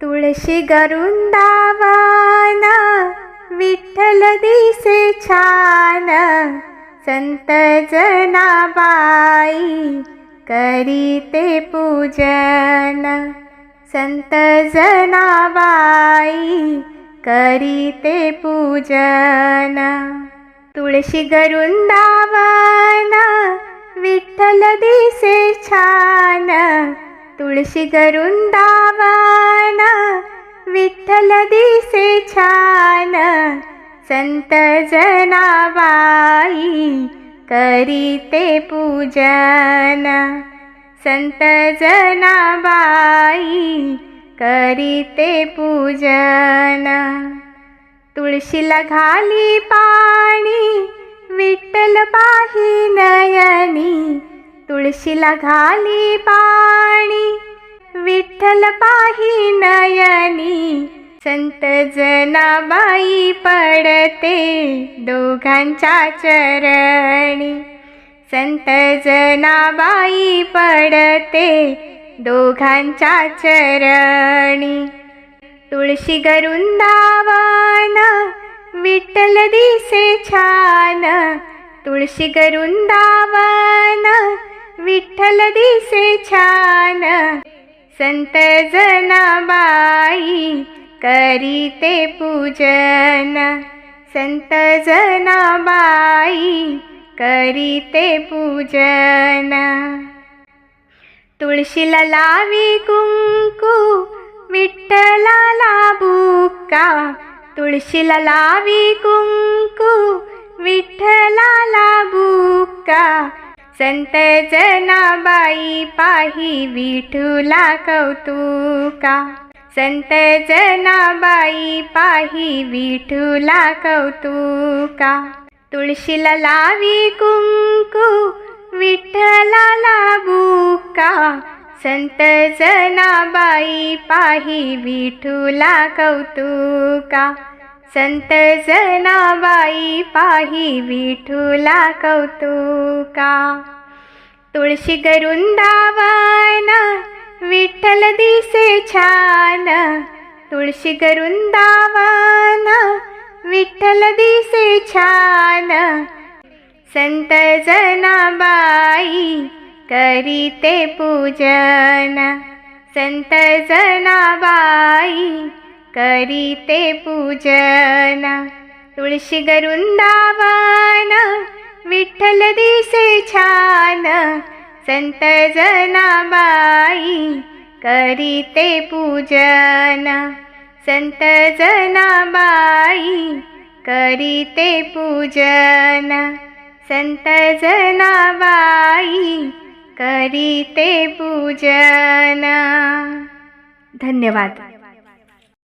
तुळशी गरुंदावाना विठ्ठल दिसे छान संत जनाबाई करीते पूजन. संत जनाबाई करीते पूजन. तुळशी गरुंदावाना विठ्ठल दिसे छान तुळशी गरुंदावा गरुंदावाना विठ्ठल दिसे छान संत जनाबाई करीते पूजन. संत जनाबाई करीते पूजन. तुळशीला घाली पाणी विठ्ठल पाही नयनी. तुळशीला घाली पाणी विठ्ठल पाही नयनी संत जनाबाई पडते दोघांच्या चरणी. संत जनाबाई पडते दोघांच्या चरणी. तुळशी गरुंदावन विठ्ठल दिसे छान तुळशी गरुंदावन विठ्ठल दिसे छान. संत जनाबाई करीते पूजन. संत जनाबाई करीते पूजन. तुळशीला लावी कुंकू विठ्ठलाला बुक्का तुळशीला लावी कुंकू विठ्ठलाला बुक्का संत जनाबाई पाही विठुला कौतुका. संत जनाबाई पाही विठुला कौतुका. तुळशीला लावी कुंकू विठ्ठलाला बुका संत जनाबाई पाही विठुला कौतुका. संत जनाबाई पाही विठुला कौतुका. तुळशी गरुंदावन विठ्ठल दिसे छान. तुळशी गरुंदावन विठ्ठल दिसे छान. संत जनाबाई करीते पूजन. संत जनाबाई करीते पूजन. तुळशी गरुंदावन विठ्ठल दिसे छान संत जनाबाई करीते पूजन. संत जनाबाई करीते पूजन. संत जनाबाई करीते पूजन. धन्यवाद.